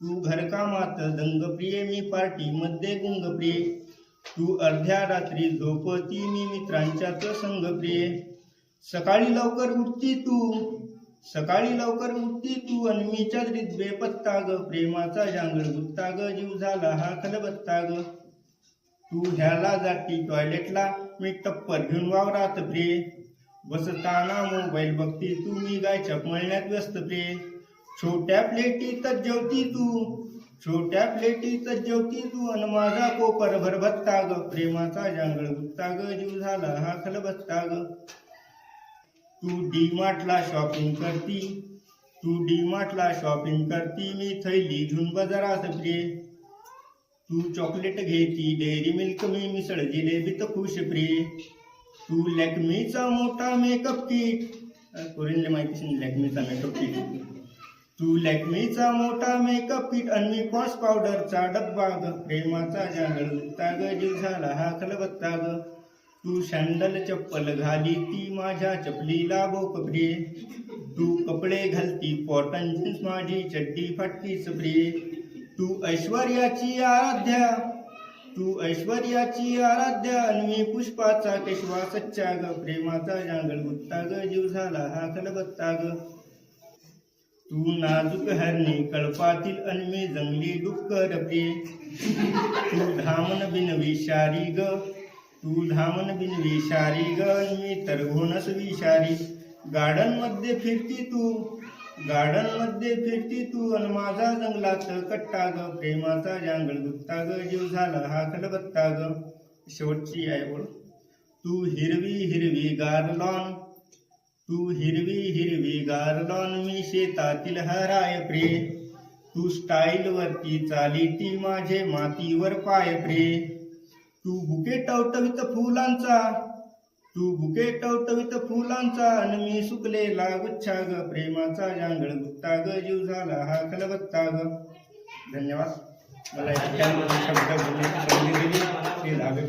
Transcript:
तू घरकामात दंगप्रिय मी party मध्ये गुंगप्रिय. तू अर्ध्या रात्री झोपती मी मित्रांच्याच संगप्रिय. सकाळी लवकर उठती तू सकाळी लवकर उठती तू अन्मीच्या मी बेपत्ता ग प्रेमाचा जांगळ गुत्ता ग जीव झाला हा खलबत्ता ग. तू ह्याला जाती टॉयलेटला मी टप्पर घेऊन वावरात प्रिय. बसताना मोबाईल बघती तू मी गायच्या मळण्यात व्यस्त प्रिय. छोट्या प्लेटीतच जेवती तू छोट्या प्लेटीतच जेवती तू अन माझा कोपर भरभत्ता ग प्रेमाचा जांगळ गुत्ता ग जीव झाला हा खलबत्ता ग. तू डी मार्टला शॉपिंग करती तू डी मार्टला शॉपिंग करती मी थैली घेऊन बाजारात प्रिय तू चॉकलेट घेती डेअरी मिल्क मी मिसळ जिलेबीत खुश प्रिय. तू लॅक्मीचा मोठा मेकअप किट कोरिनले माहिती लॅक्मीचा मेकअप किट. तू लॅक्मीचा मोठा मेकअप किट आणि मी पावडरचा डब्बा ग. प्रेमाचा जागळ गुत्ता ग जीव झाला हा खलबत्ता ग. तू सँडल चप्पल घाली ती माझ्या चपलीला बो प्रिय तू कपडे घालती कॉटन जीन्स माझी चड्डी फाटकी सप्रिये तू ऐश्वर्याची आराध्या तू ऐश्वर्याची आराध्या आणि मी पुष्पाचा केशवा सच्चा ग. प्रेमाचा जांगळ गुत्ता ग जीव झाला हा खलबत्ता ग. तू नाजूक हरणी कळपातील आणि जंगली डुक्क प्रिय तू धामन बिन विषारी ग. तू धामन बिन विषारी ग. आणि मी तर घोणस विषारी. गार्डनमध्ये फिरती तू. गार्डनमध्ये फिरती तू. अन माझा जंगलात कट्टा ग. प्रेमाचा जांगळ गुप्ता ग. जीव झाला हा खलबत्ता ग. शेवटची आहे बोल तू हिरवी हिरवी गारलॉन तू हिरवी हिरवी गारलॉन मी शेतातील हराय प्रे. तू स्टाईल वरती चाली ती माझे मातीवर पाय प्रे. तू बुके टवटवीत फुलांचा तू बुके टवटवीत फुलांचा आणि मी सुकलेला गुच्छा ग प्रेमाचा जांगळ गुत्ता ग जीव झाला हा खलबत्ता ग. धन्यवाद. मला या शब्द बोलण्याची संधी दिली. ते